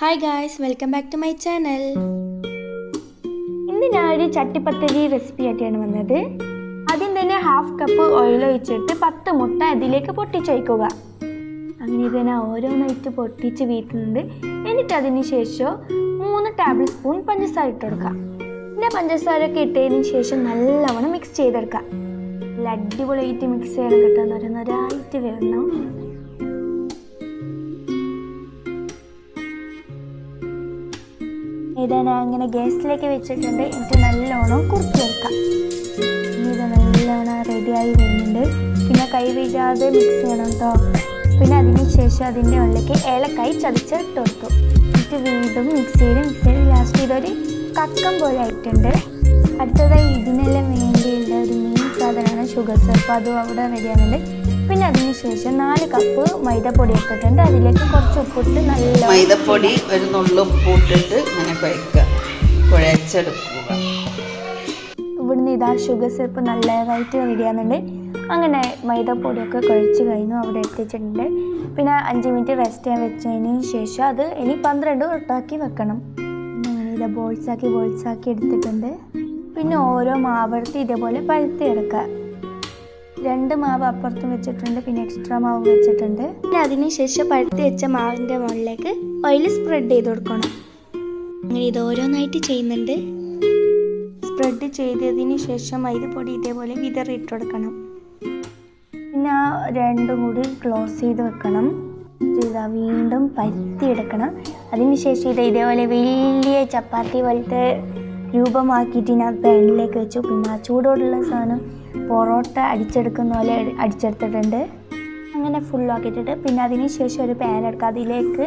Hi guys welcome back to my channel ഇന്ന് ഞാനൊരു chattipathiri recipe ആയിട്ടാണ് വന്നത്. ആദ്യം തന്നെ ഹാഫ് കപ്പ് ഓയിൽ ഒഴിച്ചിട്ട് പത്ത് മുട്ട അതിലേക്ക് പൊട്ടിച്ചൊഴിക്കുക അങ്ങനെ തന്നെ ഓരോന്നായിട്ട് പൊട്ടിച്ച് വീട്ടുന്നുണ്ട്. എന്നിട്ട് അതിന് ശേഷം മൂന്ന് ടേബിൾ സ്പൂൺ പഞ്ചസാര ഇട്ട് കൊടുക്കുക. പിന്നെ പഞ്ചസാര ഒക്കെ ഇട്ടതിന് ശേഷം നല്ലവണ്ണം മിക്സ് ചെയ്തെടുക്കുക. നല്ല അടിപൊളിയായിട്ട് മിക്സ് ചെയ്യണം കേട്ടോ. നൊരനൊരായിട്ട് വരണം ഇത് ഞാൻ ഇങ്ങനെ ഗ്യാസിലേക്ക് വെച്ചിട്ടുണ്ട്. എന്നിട്ട് നല്ലോണം കുറുക്കിയെടുക്കാം. ഇത് നല്ലോണം റെഡിയായി വരുന്നുണ്ട്. പിന്നെ കൈ വീഴാതെ മിക്സ് ചെയ്യണം കേട്ടോ പിന്നെ അതിന് ശേഷം അതിന്റെ ഉള്ളിലേക്ക് ഏലക്കായി ചതച്ചിട്ട് കൊടുത്തു. എന്നിട്ട് വീണ്ടും മിക്സ് ചെയ്ത് മിക്സ് ചെയ്ത് ലാസ്റ്റ് ഇതൊരു കക്കം പോലെ ആയിട്ടുണ്ട്. അടുത്തതായി ഇതിനെല്ലാം വേണ്ടിയുള്ള ഒരു മെയിൻ സാധനമാണ് ഷുഗർ സിറപ്പ് അതും അവിടെ വരികയാണെങ്കിൽ പിന്നെ അതിന് ശേഷം നാല് കപ്പ് മൈദപ്പൊടി ഇട്ടിട്ടുണ്ട്. അതിലേക്ക് കുറച്ച് ഉപ്പിട്ട് നല്ല മൈദപ്പൊടി ഒരു നുള്ളു ഉപ്പിട്ടിട്ട് ഇങ്ങനെ കുഴക്കുക. കുഴച്ചെടുക്കുക. ഇവിടുന്ന് ഇതാ ഷുഗർ സിറപ്പ് നല്ലതായിട്ട് വരികയാണെങ്കിൽ അങ്ങനെ മൈദപ്പൊടിയൊക്കെ കുഴച്ച് കഴിഞ്ഞു. അവിടെ എത്തിച്ചിട്ടുണ്ട്. പിന്നെ അഞ്ച് മിനിറ്റ് റെസ്റ്റ് ചെയ്യാൻ വെച്ചതിന് ശേഷം അത് ഇനി പന്ത്രണ്ട് ഒട്ടാക്കി വെക്കണം. അങ്ങനെ ഇത് ബോൾസാക്കി ബോൾസാക്കി എടുത്തിട്ടുണ്ട്. പിന്നെ ഓരോ മാവെടുത്ത് ഇതേപോലെ പഴുത്തി എടുക്കുക രണ്ട് മാവ് അപ്പുറത്തും വെച്ചിട്ടുണ്ട് പിന്നെ എക്സ്ട്രാ മാവ് വെച്ചിട്ടുണ്ട്. പിന്നെ അതിന് ശേഷം പഴുത്തി വെച്ച മാവിന്റെ മുകളിലേക്ക് ഓയിൽ സ്പ്രെഡ് ചെയ്ത് കൊടുക്കണം. അങ്ങനെ ഇത് ഓരോന്നായിട്ട് ചെയ്യുന്നുണ്ട്. സ്പ്രെഡ് ചെയ്തതിന് ശേഷം മൈദപ്പൊടി ഇതേപോലെ വിതറിയിട്ട് കൊടുക്കണം. പിന്നെ ആ രണ്ടും കൂടി ക്ലോസ് ചെയ്ത് വെക്കണം. ഇതാ വീണ്ടും പരുത്തി എടുക്കണം. അതിന് ശേഷം ഇത് ഇതേപോലെ വലിയ ചപ്പാത്തി പോലത്തെ രൂപമാക്കിയിട്ട് ഞാൻ പാനിലേക്ക് വെച്ചു. പിന്നെ ആ ചൂടോടുള്ള സാധനം പൊറോട്ട അടിച്ചെടുക്കുന്ന പോലെ അടിച്ചെടുത്തിട്ടുണ്ട്. അങ്ങനെ ഫുള്ളാക്കിയിട്ടിട്ട് പിന്നെ അതിന് ശേഷം ഒരു പാൻ എടുക്കുക അതിലേക്ക്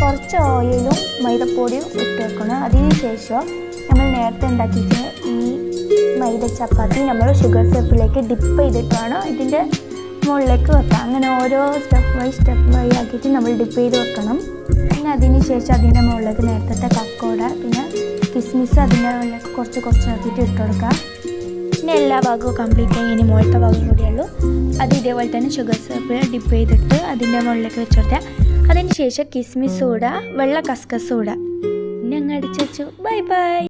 കുറച്ച് ഓയിലും മൈദപ്പൊടിയും ഇട്ട് വെക്കണം. അതിന് ശേഷം നമ്മൾ നേരത്തെ ഉണ്ടാക്കിയിട്ട് ഈ മൈദ ചപ്പാത്തി നമ്മൾ ഷുഗർ സിറപ്പിലേക്ക് ഡിപ്പ് ചെയ്തിട്ട് വേണം ഇതിന്റെ മുകളിലേക്ക് വെക്കുക. അങ്ങനെ ഓരോ സ്റ്റെപ്പ് ബൈ സ്റ്റെപ്പ് ബൈ ആക്കിയിട്ട് നമ്മൾ ഡിപ്പ് ചെയ്ത് വെക്കണം. പിന്നെ അതിന് ശേഷം അതിന്റെ മുകളിലേക്ക് നേരത്തെ കക്കോട പിന്നെ കിസ്മിസ് അതിന്റെ മുകളിലേക്ക് കുറച്ച് കുറച്ചാക്കിയിട്ട് ഇട്ട് കൊടുക്കാം. പിന്നെ എല്ലാ ഭാഗവും കംപ്ലീറ്റ് ആയി. ഇനി മുകളിലത്തെ ഭാഗം കൂടിയുള്ളൂ അത് ഇതേപോലെ തന്നെ ഷുഗർ സിറപ്പ് ഡിപ്പ് ചെയ്തിട്ട് അതിന്റെ മുകളിലേക്ക് വെച്ച് കൊടുത്താൽ അതിന് ശേഷം കിസ്മിസ് കൂടാ വെള്ള കസ്കസ് കൂടാ പിന്നെ അങ്ങ് അടിച്ചു ബൈ ബൈ